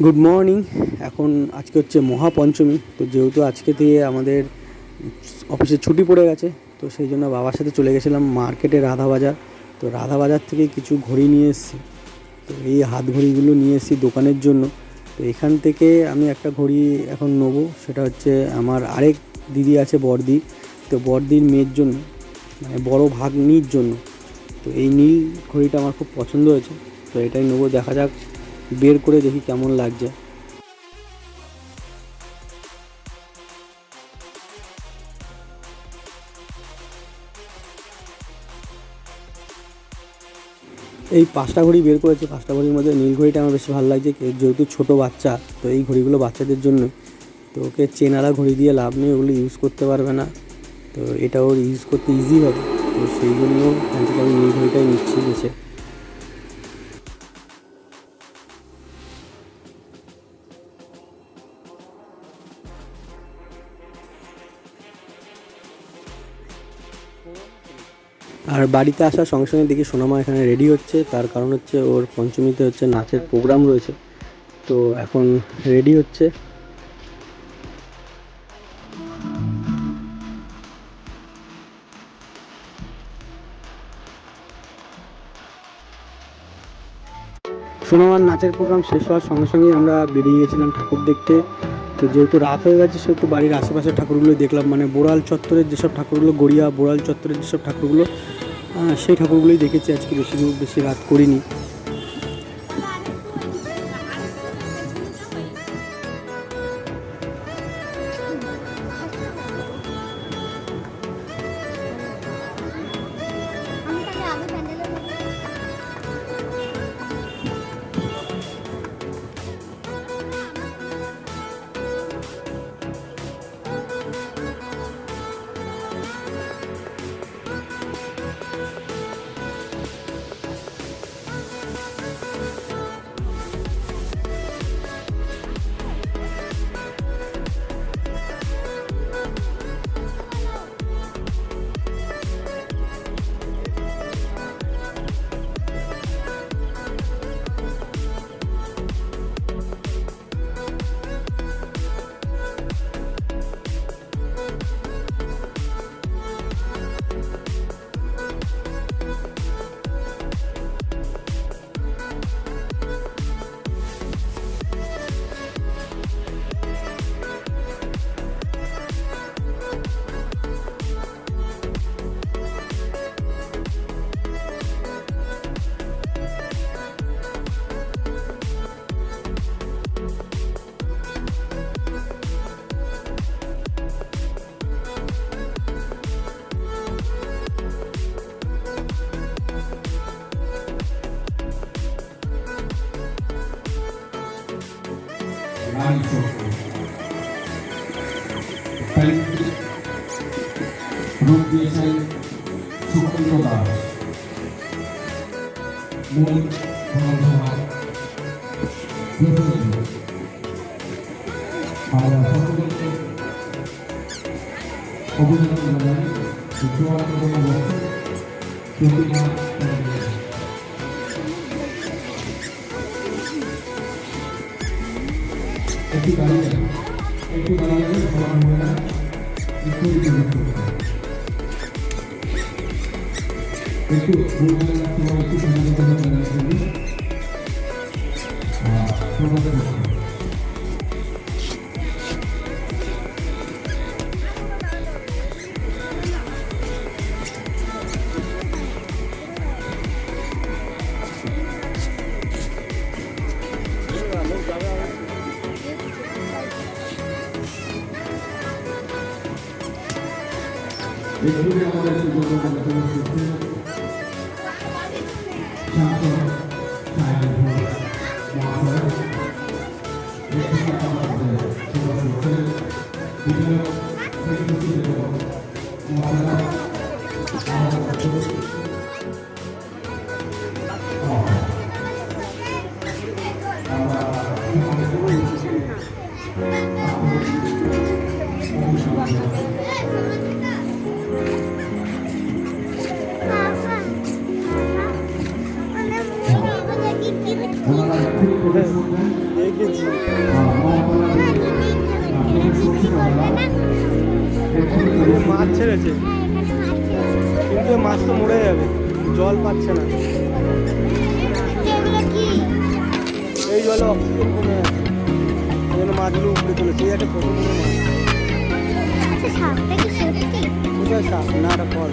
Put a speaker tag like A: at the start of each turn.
A: Good morning এখন আজকে হচ্ছে মহাপঞ্চমী, তো যেহেতু আজকে দিয়ে আমাদের অফিসে ছুটি পড়ে গেছে, তো সেই জন্য বাবার সাথে চলে গেছিলাম মার্কেটে রাধা বাজার। তো রাধা বাজার থেকে কিছু ঘড়ি নিয়ে এসেছি। তো এই হাত ঘড়িগুলো নিয়ে এসেছি দোকানের জন্য। তো এখান থেকে আমি একটা ঘড়ি এখন নেব, সেটা হচ্ছে আমার আরেক দিদি আছে বড়দি তো বড়দির মেয়ের জন্য মানে বড় ভাগ্নির জন্য। তো এই নীল ঘড়িটা আমার খুব পছন্দ হয়েছে, তো এটাই নেব, দেখা যাক বের করে দেখি কেমন লাগছে। এই পাঁচটা ঘড়ি বের করেছে, পাঁচটা ঘড়ির মধ্যে নীল ঘড়িটা আমার বেশি ভালো লাগছে যেহেতু ছোটো বাচ্চা, তো এই ঘড়িগুলো বাচ্চাদের জন্য তো ওকে চেনারা ঘড়ি দিয়ে লাভ নেই, ওগুলো ইউজ করতে পারবে না। তো এটা ওর ইউজ করতে ইজি হবে। তো সেই জন্য আমি নীল ঘড়িটাই নিচ্ছি বেছে আর বাড়িতে আসার সঙ্গে সঙ্গে দেখি সোনামা এখানে রেডি হচ্ছে, তার কারণ হচ্ছে ওর পঞ্চমীতে হচ্ছে নাচের প্রোগ্রাম রয়েছে। তো এখন রেডি হচ্ছে। সোনামার নাচের প্রোগ্রাম শেষ হওয়ার সঙ্গে সঙ্গেই আমরা বেরিয়ে গেছিলাম ঠাকুর দেখতে। তো যেহেতু রাত হয়ে গেছে, সেহেতু বাড়ির আশেপাশের ঠাকুরগুলো দেখলাম। মানে বোড়াল চত্বরের যেসব ঠাকুরগুলো, গড়িয়া বোড়াল চত্বরের যেসব ঠাকুরগুলো সেই ঠাকুরগুলোই দেখেছি আজকে বেশি বেশি রাত করিনি।
B: রানী চক্র তালিমটি রূপ দিয়েছেন সুকান্ত দাস। মূল প্রতিনিধি। আমরা সকলকে অভিনন্দন জানাই। চুয়ান্নতম বছর প্রতিমা একটু দাঁড়িয়ে যান। একটু দাঁড়িয়ে যান, সবার মহিলা একটু উপভোগ করুন। একটু মহিলারা সবাই একটু সমাজে কথা বলার জন্য এগুলোকে আমাদের সুযোগ করে
A: দেখেছি মাছ ছেড়েছে। কিন্তু মাছ তো মরে যাবে জল পাচ্ছে না। এই জলে অক্সিজেন কমে যাচ্ছে। এই জন্য মাছগুলো উপরে চলেছে এই একটা কত বড় মাছ।
C: আচ্ছা
A: কোথায় সাপ? না একটা ফল